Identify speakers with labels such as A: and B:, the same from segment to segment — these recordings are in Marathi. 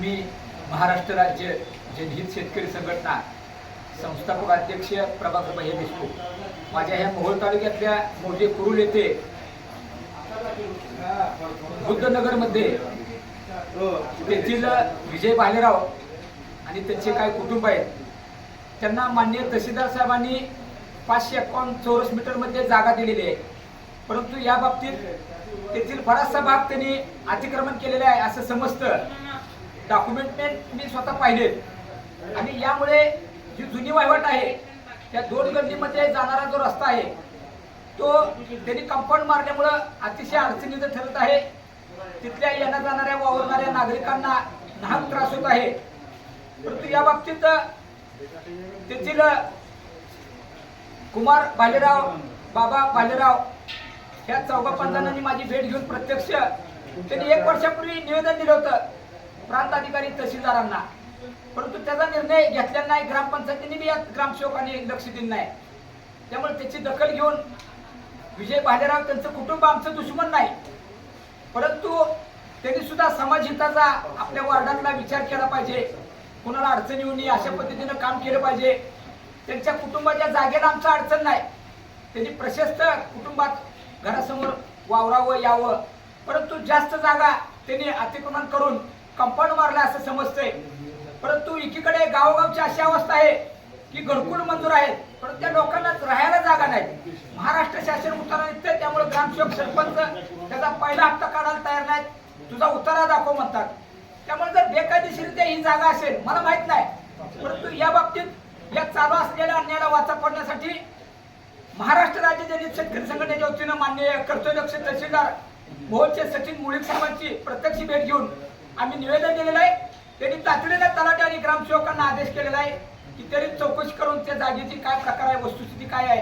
A: मी महाराष्ट्र राज्य जनहित शेतकरी संघटना संस्थापक अध्यक्ष प्रभाकर भैया देशमुख माझ्या ह्या मोहोळ तालुक्यातल्या मोठे कुरुल येथे बुद्धनगरमध्ये तेथील विजय भालेराव आणि त्यांचे काय कुटुंब आहेत त्यांना माननीय तहसीलदार साहेबांनी पाचशे एकावन्न चौरस मीटरमध्ये जागा दिलेली आहे. परंतु या बाबतीत तेथील बराचसा भाग त्यांनी अतिक्रमण केलेला आहे असं समजतं. डॉक्युमेंटमेंट मी स्वतः पाहिले आणि यामुळे जी जुनी वहिवाट आहे त्या दोन गल्लीमध्ये जाणारा जो रस्ता आहे तो त्यांनी कंपाऊंड मारल्यामुळं अतिशय अडचणीचं ठरत आहे. तिथल्या येण्या जाणाऱ्या वावरणाऱ्या नागरिकांना लहान त्रास होत आहे. परंतु या बाबतीत तेथील कुमार भालेराव बाबा भालेराव ह्या चौघा पाच माझी भेट घेऊन प्रत्यक्ष त्यांनी एक वर्षापूर्वी निवेदन दिलं होतं. प्रांताधिकारी तहसीलदारांना. परंतु त्याचा निर्णय घेतलेला नाही. ग्रामपंचायतीने बी या ग्रामसेवकांनी लक्ष दिलं नाही. त्यामुळे त्याची दखल घेऊन विजय भालेराव त्यांचं कुटुंब आमचं दुश्मन नाही. परंतु त्यांनी सुद्धा समाजहिताचा आपल्या वार्डातला विचार केला पाहिजे. कुणाला अडचण येऊ नये अशा पद्धतीनं काम केलं पाहिजे. त्यांच्या कुटुंबाच्या जागेला आमचं अडचण नाही. त्यांनी प्रशस्त कुटुंबात घरासमोर वावरावं यावं. परंतु जास्त जागा त्यांनी अतिक्रमण करून कंपाऊंड मारलं असं समजतंय. परंतु एकीकडे गावोगावची अशी अवस्था आहे की घरकुल मंजूर आहेत. परंतु त्या लोकांना राहायला जागा नाही. महाराष्ट्र शासन उतारा निघतंय त्यामुळे ग्रामसेवक सरपंच त्याचा पहिला हप्ता काढायला तयार नाहीत. तुझा उतारा दाखव म्हणतात. त्यामुळे जर बेकायदेशीरित्या ही जागा असेल मला माहीत नाही. परंतु या बाबतीत या चालू असलेल्या अन्यायाला वाचा पडण्यासाठी महाराष्ट्र राज्य जनहित शेतकरी संघटनेच्या वतीनं मान्य कर्तव्यदक्ष तहसीलदार मोहनचे सचिन मुळीक साहेबांची प्रत्यक्ष भेट घेऊन आम्ही निवेदन दिलेलं आहे. त्यांनी तातडीला तलाठी आणि ग्रामसेवकांना आदेश केलेला आहे की त्यांनी चौकशी करून त्या जागेची काय प्रकार आहे वस्तुस्थिती काय आहे.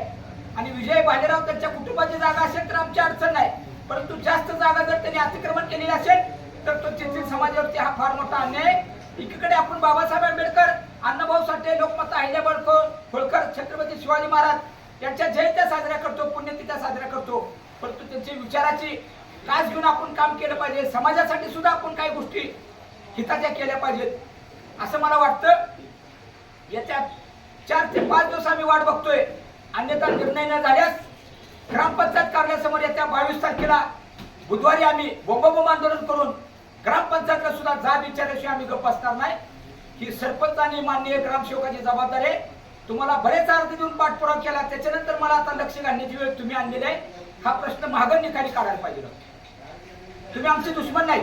A: आणि विजय भालेराव त्यांच्या कुटुंबाची जागा असेल तर आमची अडचण नाही. परंतु जास्त जागा जर त्यांनी अतिक्रमण केलेली असेल तर तो तेथील समाजावरती हा फार मोठा अन्याय एकीकडे आपण बाबासाहेब आंबेडकर अण्णाभाऊ साठे लोकमाता अहिल्याबाई होळकर छत्रपती शिवाजी महाराज यांच्या जयंत्या साजऱ्या करतो पुण्यतिथ्या साजऱ्या करतो. परंतु त्यांची विचाराची कास घेऊन आपण काम केलं पाहिजे. समाजासाठी सुद्धा आपण काही गोष्टी हिताच्या केल्या पाहिजेत. असं मला वाटतं. येत्या चार ते पाच दिवस आम्ही वाट बघतोय. अन्यथा निर्णय न झाल्यास ग्रामपंचायत कार्यालयासमोर येत्या बावीस तारखेला बुधवारी आम्ही बोंबाबोंब आंदोलन करून ग्रामपंचायतला सुद्धा जाब विचारल्याशिवाय आम्ही गप्प असणार नाही. ही सरपंच आणि माननीय ग्रामसेवकाची जबाबदारी आहे. तुम्हाला बरेच अर्ज देऊन पाठपुरावा केला. त्याच्यानंतर मला आता लक्ष घालण्याची वेळ तुम्ही आणलेली आहे. हा प्रश्न महागण निकाली काढायला पाहिजे. तुम्ही आमचे दुश्मन नाही